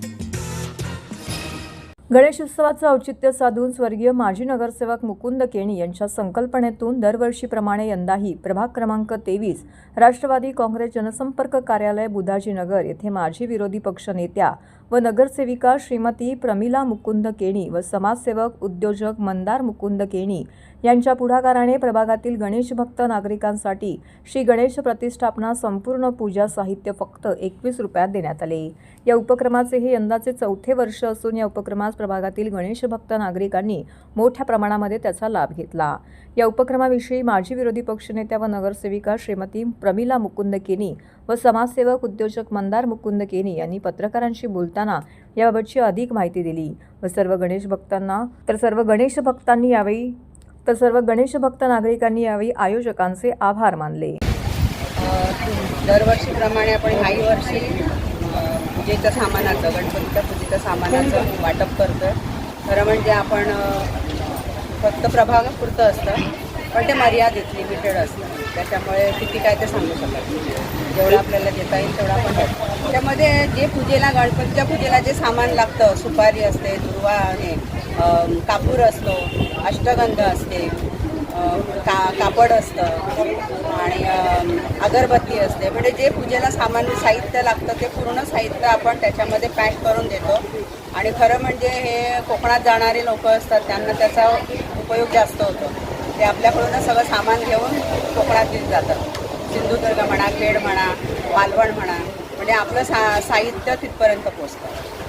Thank you. गणेशोत्सवाचं औचित्य साधून स्वर्गीय माजी नगरसेवक मुकुंद केणी यांच्या संकल्पनेतून दरवर्षीप्रमाणे यंदाही प्रभाग क्रमांक तेवीस राष्ट्रवादी काँग्रेस जनसंपर्क कार्यालय बुधाजीनगर येथे माजी विरोधी पक्ष नेत्या व नगरसेविका श्रीमती प्रमिला मुकुंद केणी व समाजसेवक उद्योजक मंदार मुकुंद केणी यांच्या पुढाकाराने प्रभागातील गणेशभक्त नागरिकांसाठी श्री गणेश प्रतिष्ठापना संपूर्ण पूजा साहित्य फक्त एकवीस रुपयात देण्यात आले. या उपक्रमाचे हे यंदाचे चौथे वर्ष असून या उपक्रमात प्रभागातील गणेशभक्त नागरिकांनी मोठ्या प्रमाणामध्ये त्याचा लाभ घेतला. या उपक्रमाविषयी माजी विरोधी पक्षनेत्या व नगरसेविका श्रीमती प्रमिला मुकुंद केनी व समाजसेवक उद्योजक मंदार मुकुंद केनी यांनी पत्रकारांशी बोलताना याबाबतची अधिक माहिती दिली. व सर्व गणेश भक्तांना तर सर्व गणेश भक्तांनी यावेळी तर सर्व गणेश भक्त नागरिकांनी यावेळी आयोजकांचे आभार मानले. दरवर्षीप्रमाणे आपण ह्याही वर्षी पूजेच्या सामानाचं गणपतीच्या सामानाचं वाटप करतो आहे खरं म्हणजे आपण फक्त प्रभागापुरतं असतं पण ते मर्यादित लिमिटेड असतं. त्याच्यामुळे किती काय ते सांगू शकत नाही. जेवढं आपल्याला देता येईल तेवढं आपण त्यामध्ये जे पूजेला गणपतीच्या पूजेला जे सामान लागतं सुपारी असते दुर्वा हे कापूर असतो अष्टगंध असते का कापड असतं आणि अगरबत्ती असते. म्हणजे जे पूजेला सामान्य साहित्य लागतं ते पूर्ण साहित्य आपण त्याच्यामध्ये पॅक करून देतो. आणि खरं म्हणजे हे कोकणात जाणारे लोक असतात त्यांना त्याचा उपयोग जास्त होतो. ते आपल्याकडूनच सगळं सामान घेऊन कोकणात दिलं जातात. सिंधुदुर्ग म्हणा खेड म्हणा मालवण म्हणा. म्हणजे आपलं सा साहित्य तिथपर्यंत पोचतं